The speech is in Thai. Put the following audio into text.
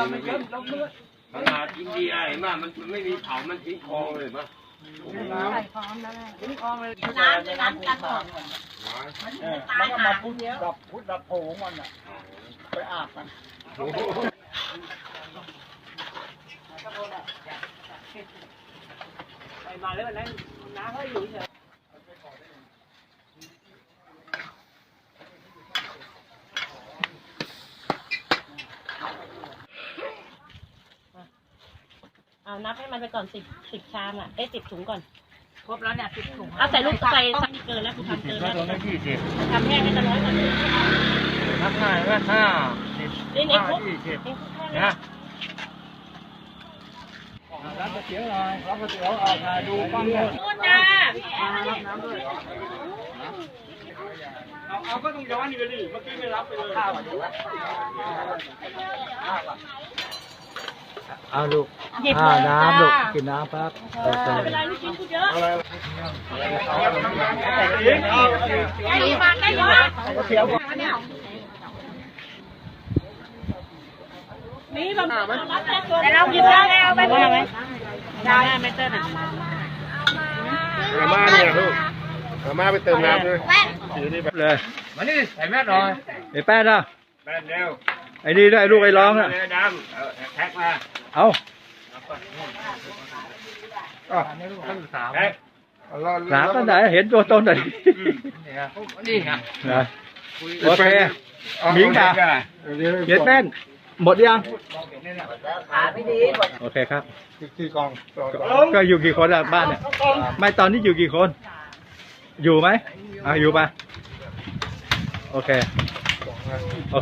จริงๆไม่มีขนาดอินเดียเห็นไหมมันไม่มีเผามันทิ้งคลองเลยมั้ยน้ำในน้ำกันหมดมันตายหาคนเดียวดับพุทธดับโผงมันอะไปอาบมันเอานับให้มันไปก่อนสิบสิบชามอะได้สิบถุงก่อน ครบแล้วเนี่ยสิบถุงเอาใส่ลูกใส่ใส่เกินแล้วคุณทำเกินแล้วทำแห้งให้จะน้อยกว่านี้นับห้าว่าห้าสิบนี่เองคุกยี่สิบเองคุกแค่นี้นะรับก๋วยเตี๋ยวหน่อยรับก๋วยเตี๋ยวออกมาดูกล้องด้วยนู่นจ้าเอาก็ต้องย้อนนี่ไปดิเมื่อกี้ไม่รับไปเลยเอาลูกห ยิบอ่าเลยจ้าน้ำลูกกินน้ำครับโอเคไม่เป็นไรลูกชิ้นพูดเยอะอะไรได้ยินมาได้ยินมานี่แบบรับแต่ตัวเราหยิบได้แล้วไปไหมได้ไม่เต้นอะอาม่าเนี่ยลูกอาม่าไปเติมน้ำด้วยถือนี่ไปเลยมานี่ใส่แม่หน่อยไอ้แป้นอะแม่เร็ว ไอ้นี่ด้วยลูกไอ้ร้องอะเร็วดำเอาแท็กมาเอาแท็กหนาก็ไหนเห็นตัวตนหน่อยนี่ไงนะโอเคหมิงค่ะเย็ดแป้นหมดยังขาไม่ดีหมดโอเคครับที่กองก็อยู่กี่คนอะบ้านเนี่ยไม่ตอนนี้อยู่กี่คน อยู่ไหมอะอยู่ปะโอเค โ